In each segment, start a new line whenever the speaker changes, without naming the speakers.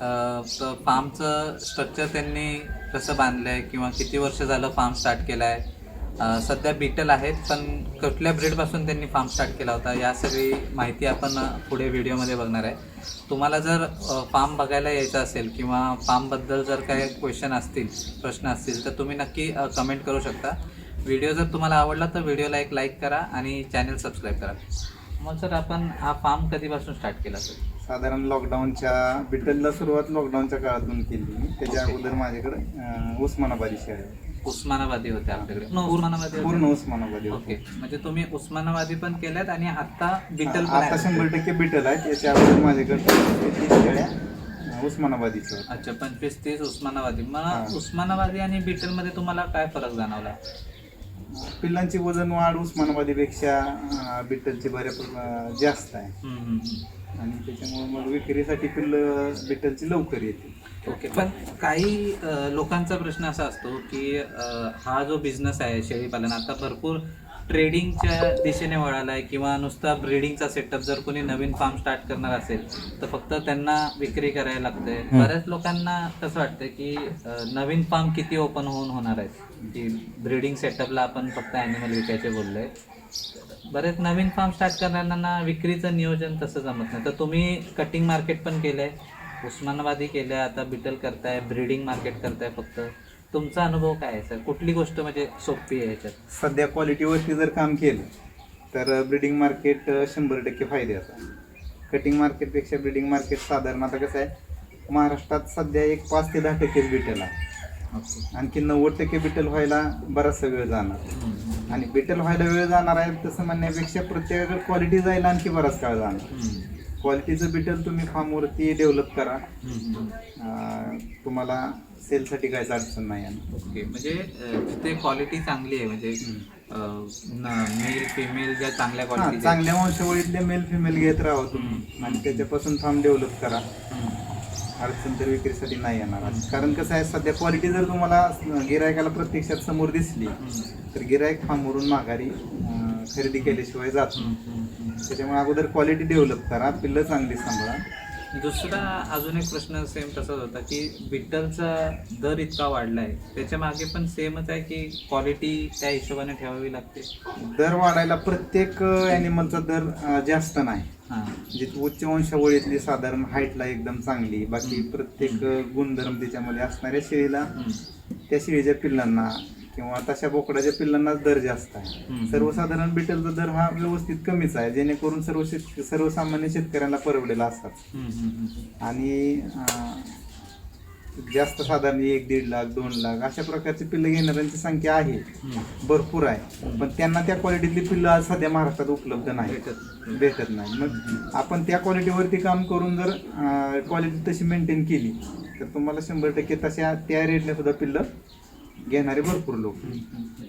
तर फार्मचं स्ट्रक्चर त्यांनी कसं बांधलं आहे किंवा किती वर्ष झालं फार्म स्टार्ट केला आहे सध्या बीटल आहेत पण कुठल्या ब्रीडपासून त्यांनी फार्म स्टार्ट केला होता? या सगळी माहिती आपण पुढे व्हिडिओमध्ये बघणार आहे. तुम्हाला जर फार्म बघायला यायचं असेल किंवा फार्मबद्दल जर काही क्वेश्चन असतील प्रश्न असतील तर तुम्ही नक्की कमेंट करू शकता. व्हिडिओ जर तुम्हाला आवडला तर व्हिडिओला एक लाईक करा आणि चॅनल सबस्क्राईब करा. मग सर आपण हा फार्म कधीपासून स्टार्ट केला सर?
साधारण लॉकडाऊनच्या बिटलला सुरुवात लॉकडाऊनच्या काळातून केली त्याच्या. अगोदर माझ्याकडे अं, उस्मानाबादी शेळी आहे.
उस्मानाबादी होते आपल्याकडे न, उस्मानाबादी होते?
पूर्ण उस्मानाबादी
ओके म्हणजे तुम्ही उस्मानाबादी पण केल्यात आणि आता बिटल पण
आता
आहे.
शंभर टक्के बिटल आहे त्याच्या अगोदर माझ्याकडे अं, उस्मानाबादीच्या होत्या.
अच्छा पंचवीस तीस उस्मानाबादी
हा.
मग उस्मानाबादी आणि बिटलमध्ये तुम्हाला काय फरक जाणवला
पिल्लांची वजन वाढ उस्मानाबादीपेक्षा अं, बिटलची बऱ्या अं, जास्त आहे
हम्म, हम्म, हम्म.
आणि त्याच्यामुळे मग विक्रीसाठी पिल्ल बिटलची लवकर येते.
ओके पण काही लोकांचा प्रश्न असा असतो की हा जो बिझनेस आहे शेळीपालन आता भरपूर ट्रेडिंगच्या दिशेने वळाला आहे किंवा नुसता ब्रीडिंगचा सेटअप जर कोणी नवीन फार्म स्टार्ट करणार असेल तर फक्त त्यांना विक्री करायला लागते. बऱ्याच लोकांना कसं वाटतं की नवीन फार्म किती ओपन होऊन होणार आहेत? की ब्रीडिंग सेटअपला आपण फक्त ॲनिमल विकायचे बोललोय. बरेच नवीन फार्म स्टार्ट करणाऱ्यांना विक्रीचं नियोजन तसं जमत नाही. तर तुम्ही कटिंग मार्केट पण केलं आहे उस्मानाबादी केलं आहे आता बिटल करताय ब्रीडिंग मार्केट करताय फक्त. तुमचा अनुभव काय आहे सर कुठली गोष्ट म्हणजे सोपी आहे याच्यात?
सध्या क्वालिटीवरती जर काम केलं तर ब्रिडिंग मार्केट शंभर टक्के फायद्याचं कटिंग मार्केटपेक्षा ब्रिडिंग मार्केट साधारण आता कसं आहे महाराष्ट्रात सध्या एक पाच ते दहा टक्केच बिटल आहे. आणखी नव्वद टक्के बिटल व्हायला बराचसा वेळ जाणार. आणि बिटल व्हायला वेळ जाणार आहे तसं म्हणण्यापेक्षा प्रत्येकाकडे क्वालिटी जायला आणखी बराच काळ जाणार. क्वालिटीचं बिटल तुम्ही फार्मवरती डेव्हलप करा. तुम्हाला सेलसाठी काहीच अडचण नाही
ओके म्हणजे तिथे क्वालिटी चांगली आहे म्हणजे मेल फिमेल ज्या चांगल्या क्वालिटी
चांगल्या वंशावळीतले मेल फिमेल घेत राहा तुम्ही. आणि त्याच्यापासून फार्म डेव्हलप करा. अडचण तर विक्रीसाठी नाही येणार. कारण कसं आहे सध्या क्वालिटी जर तुम्हाला गिरायकाला प्रत्यक्षात समोर दिसली तर गिरायक फार्मवरून माघारी खरेदी केल्याशिवाय जात नाही. त्याच्यामुळे अगोदर क्वालिटी डेव्हलप करा पिल्लं चांगली सांभाळा.
दुसरा अजून एक प्रश्न सेम तसाच होता की बिटलचा दर इतका वाढलाय त्याच्यामागे पण सेमच आहे की क्वालिटी त्या हिशोबाने ठेवावी लागते?
दर वाढायला प्रत्येक ॲनिमलचा दर अं, जास्त नाही.
हां.
म्हणजे उच्च वंशावळीतली साधारण हाईटला एकदम चांगली बाकी प्रत्येक गुणधर्म त्याच्यामध्ये असणाऱ्या शेळीला त्या शेळीच्या पिल्लांना किंवा तशा बोकडाच्या पिल्लांनाच दर जास्त आहे. सर्वसाधारण बिटलचा दर हा व्यवस्थित कमीच आहे जेणेकरून सर्व शेत सर्वसामान्य शेतकऱ्यांना परवडेला असतात आणि जास्त साधारण एक दीड लाख दोन लाख अशा प्रकारची पिल्लं घेणाऱ्यांची संख्या आहे. भरपूर आहे. पण त्यांना त्या क्वालिटीतली पिल्लं आज सध्या महाराष्ट्रात उपलब्ध नाही.
भेटत
नाही. मग आपण त्या क्वालिटीवरती काम करून जर क्वालिटी तशी मेंटेन केली तर तुम्हाला शंभर टक्के तशा त्या रेटने सुद्धा पिल्लं घेणारे भरपूर लोक.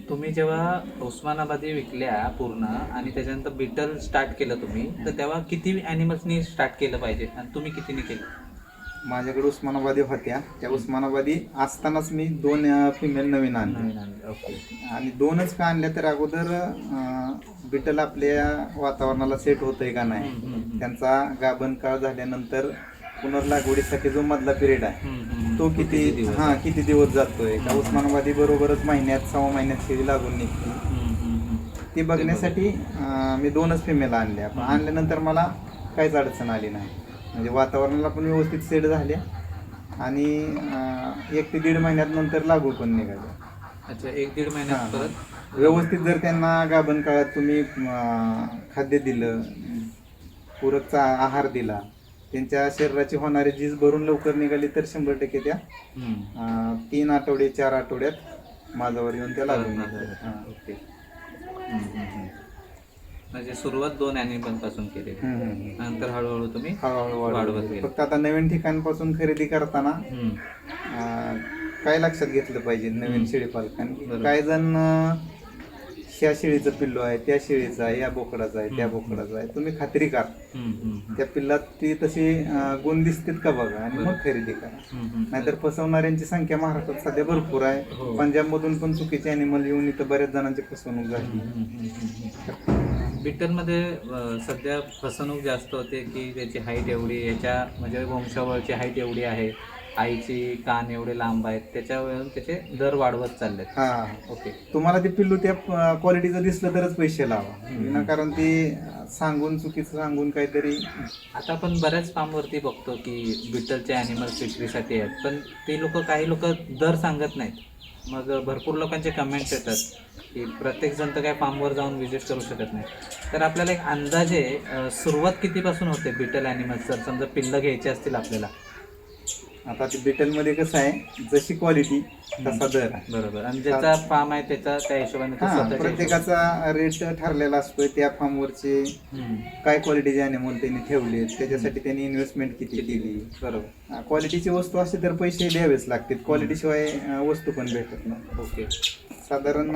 तुम्ही जेव्हा उस्मानाबादी विकल्या पूर्ण आणि त्याच्यानंतर बिटल स्टार्ट केलं तुम्ही तर तेव्हा किती ॲनिमल्सनी स्टार्ट केलं पाहिजे आणि तुम्ही कितीने केलं?
माझ्याकडे उस्मानाबादी होत्या. त्या उस्मानाबादी असतानाच मी दोन फिमेल नवीन आणले. आणि दोनच का आणल्या तर अगोदर बिटल आपल्या वातावरणाला सेट होतंय का नाही. त्यांचा गाभण काळ झाल्यानंतर पुनर्लागवडीसाठी जो मधला पिरियड आहे. तो किती
दिवस?
हा किती दिवस जातोय? का उस्मानाबादी बरोबरच महिन्यात सहा महिन्यात शेळी लागून निघते. ती बघण्यासाठी अं, मी दोनच फिमेल आणल्या. पण आणल्यानंतर मला काहीच अडचण आली नाही. म्हणजे वातावरणाला पण व्यवस्थित सेट झाल्या. आणि अं, एक ते दीड महिन्यात नंतर लागू पण निघाल्या.
अच्छा एक दीड महिन्यात
हा.
परत?
व्यवस्थित जर त्यांना गाभण काळात तुम्ही अं, खाद्य दिलं पूरकचा आहार दिला त्यांच्या शरीराची होणारी झीज भरून लवकर निघाली तर शंभर टक्के त्या. अं, तीन आठवडे चार आठवड्यात माझ्यावर येऊन त्या लागून. हां.
ओके हम्म, हम्म, हम्म. म्हणजे सुरुवात दोन अॅनिमलपासून केली
हम्म, हम्म, हम्म.
नंतर हळूहळू तुम्ही
हळूहळू
वाढवत
वाढवत
गेले.
फक्त आता नवीन ठिकाणपासून खरेदी करताना
हम्म.
अं, काय लक्षात घेतलं पाहिजे नवीन. शेळी पालकांनी. काही जण अं, ह्या शेळीचं पिल्लू आहे त्या शेळीचं आहे या बोकडाचं आहे त्या. बोकडाचं आहे तुम्ही खात्री करा. त्या पिल्लात ती तशी गुण दिसतात का बघा आणि मग. खरेदी करा. नाहीतर फसवणाऱ्यांची संख्या महाराष्ट्रात सध्या भरपूर आहे
हो.
पंजाबमधून पण चुकीचे अॅनिमल येऊन इथं बऱ्याच जणांची फसवणूक झाली
अं, सध्या फसवणूक जास्त होते की त्याची हाईट एवढी याच्या म्हणजे वंशावळची हाईट एवडी आहे आईची कान एवढे लांब आहेत त्याच्यावरून त्याचे दर वाढवत चाललेत.
हा.
ओके.
तुम्हाला ते पिल्लू त्या क्वालिटीचं दिसलं तरच पैसे लावा. विनाकारण ते सांगून चुकीचं सांगून काहीतरी
आता आपण बऱ्याच फार्मवरती बघतो की बिटलचे ॲनिमल्स विक्रीसाठी आहेत पण ते लोक काही लोक दर सांगत नाहीत. मग भरपूर लोकांचे कमेंट्स येतात की प्रत्येक जण तर काय फार्मवर जाऊन व्हिजिट करू शकत नाही. तर आपल्याला एक अंदाजे सुरुवात कितीपासून होते बिटल ॲनिमल्स जर समजा पिल्लं घ्यायची असतील आपल्याला.
आता ते बिटलमध्ये कसं आहे जशी क्वालिटी तसा दर आहे.
बरोबर. आणि ज्याचा फार्म आहे त्याचा त्या हिशोबाने तो
हा
स्वतःच्या
प्रत्येकाचा रेट ठरलेला असतोय त्या फार्मवरचे
हिशोबाने-.
काय क्वालिटीचे अॅनिमल त्यांनी ठेवले त्याच्यासाठी त्यांनी इन्व्हेस्टमेंट किती केली?
बरोबर.
क्वालिटीची वस्तू असते तर पैसे द्यावेच लागतील क्वालिटी शिवाय अं, वस्तू पण भेटत नाही.
ओके.
साधारण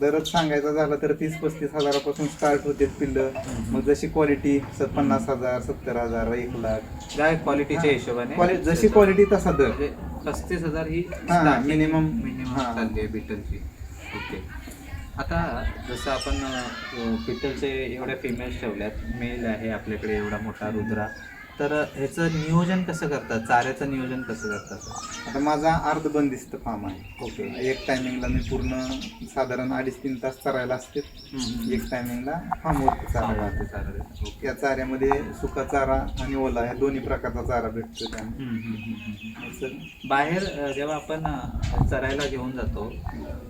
दरच सांगायचा झाला तर तीस पस्तीस हजारापासून स्टार्ट होते पिल्लं. मग जशी क्वालिटी पन्नास हजार सत्तर हजार एक लाख.
काय क्वालिटीच्या हिशोबाने
क्वालिटी जशी क्वालिटी तसा दर.
म्हणजे पस्तीस हजार ही
हा, minimum.
मिनिमम
हा.
चालली आहे बिटलची ओके. आता जसं आपण बिटलचे एवढ्या फिमेल्स ठेवल्यात. मेल आहे आपल्याकडे एवढा मोठा रुद्रा. तर ह्याचं नियोजन कसं करतात? चाऱ्याचं नियोजन कसं करतात?
आता माझा अर्ध बंदिस्त फार्म आहे.
ओके.
एक टायमिंगला मी पूर्ण साधारण अडीच तीन तास चरायला असते. एक टायमिंगला फार्मवर चारायला
चारा चारा देतात. ओके.
या चाऱ्यामध्ये सुका चारा आणि ओला या दोन्ही प्रकारचा चारा भेटतो त्यामुळे
हम्म, हम्म, हम्म, हम्म.
असं.
बाहेर अं, जेव्हा आपण अं, चरायला घेऊन जातो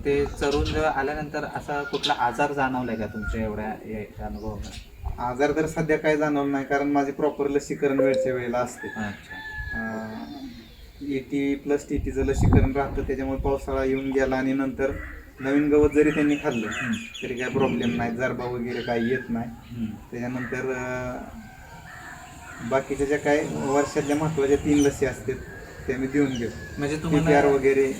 ते चरून जेव्हा आल्यानंतर असा कुठला आजार जाणवलाय का तुमच्या एवढ्या या- अनुभवामध्ये
आजार तर सध्या काय जाणवलं नाही कारण माझे प्रॉपर लसीकरण वेळच्या वेळेला असते. एटी प्लस टी टीचं लसीकरण राहतं त्याच्यामुळे पावसाळा येऊन गेला आणि नंतर नवीन गवत जरी त्यांनी खाल्लं. तरी काय प्रॉब्लेम नाही जरबा वगैरे काही येत नाही. त्याच्यानंतर बाकीच्या ज्या काय वर्षातल्या महत्त्वाच्या तीन लसी असतात त्या मी देऊन घेतो
म्हणजे
पी
तुम्हाला
वगैरे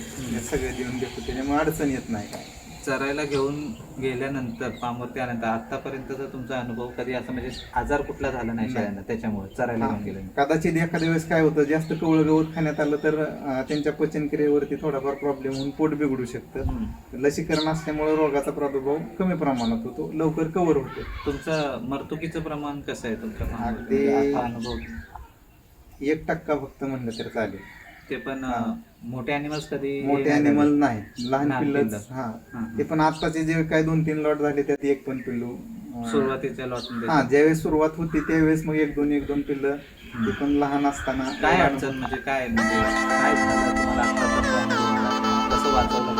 सगळे देऊन घेतो त्याच्यामुळे अडचण येत नाही काय
चरायला घेऊन गेल्यानंतर फार्मवरती आल्यानंतर आतापर्यंतचा तुमचा अनुभव कधी असं म्हणजे आजार कुठला झाला नाही. शेळ्यांना त्याच्यामुळे चरायला घेऊन गेल्यानंतर
कदाचित एखाद्या वेळेस काय होतं जास्त कवळं गवत खाण्यात आलं तर अं, त्यांच्या पचनक्रियेवरती थोडाफार प्रॉब्लेम होऊन पोट बिघडू शकतं. लसीकरण असल्यामुळे रोगाचा प्रादुर्भाव कमी प्रमाणात होतो लवकर कव्हर होतो
तुमचं मर्तुकीचं प्रमाण कसं आहे तुमच्या farmवरती?
अगदी-
आता अनुभव
एक टक्का फक्त म्हणलं तर चालेल
ते पण मोठे अॅनिमल्स कधी
मोठे
नाही
अॅनिमल
झाले?
नाही. लहान
पिल्लं.
हा.
हा.
ते पण आताचे जे काही दोन तीन लॉट झाले त्यात एक पण पिल्लू. अं,
सुरुवातीच्या लॉट
हा ज्यावेळेस सुरुवात होती त्यावेळेस मग एक दोन एक दोन पिल्लं ते पण लहान असताना
काय अडचण म्हणजे काय? म्हणजे काय झालं? तुम्हाला आत्ताचा अनुभव आला? कसं वाचवलं?